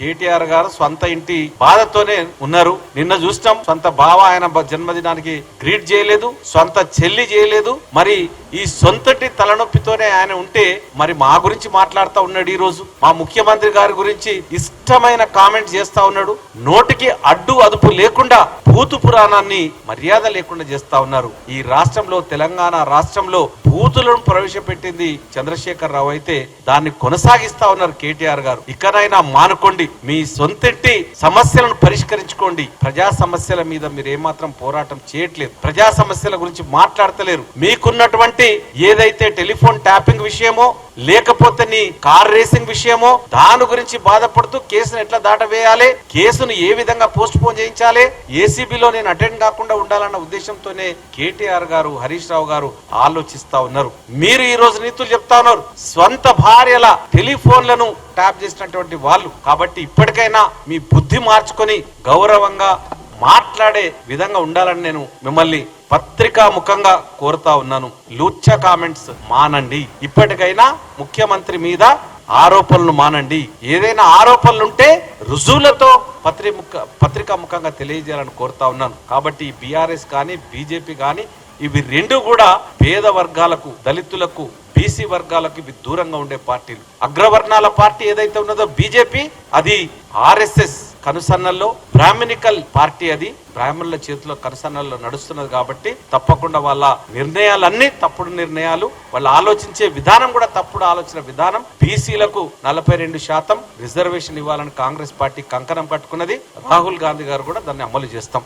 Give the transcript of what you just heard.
కేటీఆర్ గారు సొంత ఇంటి బాధతోనే ఉన్నారు. నిన్న చూసినాం సొంత బావ ఆయన జన్మదినానికి గ్రీట్ చేయలేదు సొంత చెల్లి చేయలేదు. మరి ఈ సొంతటి తలనొప్పితోనే ఆయన ఉంటే మరి మా గురించి మాట్లాడుతూ ఉన్నాడు ఈ రోజు మా ముఖ్యమంత్రి గారి గురించి ఇష్టమైన కామెంట్ చేస్తా ఉన్నాడు. నోటికి అడ్డు అదుపు లేకుండా భూతు పురాణాన్ని మర్యాద లేకుండా చేస్తా ఉన్నారు. ఈ రాష్ట్రంలో తెలంగాణ రాష్ట్రంలో బూతులను ప్రవేశపెట్టింది చంద్రశేఖర్ రావు అయితే దాన్ని కొనసాగిస్తా ఉన్నారు కేటీఆర్ గారు. ఇకనైనా మానుకోండి. మీ సొంతింటి సమస్యలను పరిష్కరించుకోండి. ప్రజా సమస్యల మీద మీరు ఏమాత్రం పోరాటం చేయట్లేదు. ప్రజా సమస్యల గురించి మాట్లాడతలేరు. మీకున్నటువంటి ఏదైతే టెలిఫోన్ ట్యాపింగ్ విషయమో లేకపోతే నీ కార్ రేసింగ్ విషయమో దాని గురించి బాధపడుతూ కేసును ఎట్లా దాటవేయాలి? కేసును ఏ విధంగా పోస్ట్ పోన్ చేయించాలి ఏసీబీలో నేను అటెండ్ కాకుండా ఉండాలన్న ఉద్దేశంతోనే కేటీఆర్ గారు హరీష్ రావు గారు ఆలోచిస్తా ఉన్నారు. మీరు ఈ రోజు నీతులు చెప్తా ఉన్నారు. స్వంత భార్యల టెలిఫోన్లను ట్యాప్ చేసినటువంటి వాళ్ళు. కాబట్టి ఇప్పటికైనా మీ బుద్ధి మార్చుకొని గౌరవంగా మాట్లాడే విధంగా ఉండాలని నేను మిమ్మల్ని పత్రికా ముఖంగా కోరుతా ఉన్నాను. లూచ్చ కామెంట్స్ మానండి. ఇప్పటికైనా ముఖ్యమంత్రి మీద ఆరోపణలు మానండి. ఏదైనా ఆరోపణలుంటే రుజువులతో పత్రిక పత్రికా ముఖంగా తెలియజేయాలని కోరుతా ఉన్నాను. కాబట్టి బీఆర్ఎస్ కానీ బీజేపీ కానీ ఇవి రెండు కూడా పేద వర్గాలకు దళితులకు బీసీ వర్గాలకు ఇవి దూరంగా ఉండే పార్టీలు. అగ్రవర్ణాల పార్టీ ఏదైతే ఉన్నదో బీజేపీ అది ఆర్ఎస్ఎస్. కనుసన్నల్లో బ్రాహ్మణికల్ పార్టీ అది. బ్రాహ్మణుల చేతిలో కనుసన్నల్లో నడుస్తున్నది కాబట్టి తప్పకుండా వాళ్ళ నిర్ణయాలన్నీ తప్పుడు నిర్ణయాలు వాళ్ళు ఆలోచించే విధానం కూడా తప్పుడు ఆలోచన విధానం. బీసీలకు నలభై రెండు శాతం రిజర్వేషన్ ఇవ్వాలని కాంగ్రెస్ పార్టీ కంకణం కట్టుకున్నది. రాహుల్ గాంధీ గారు కూడా దాన్ని అమలు చేస్తాం.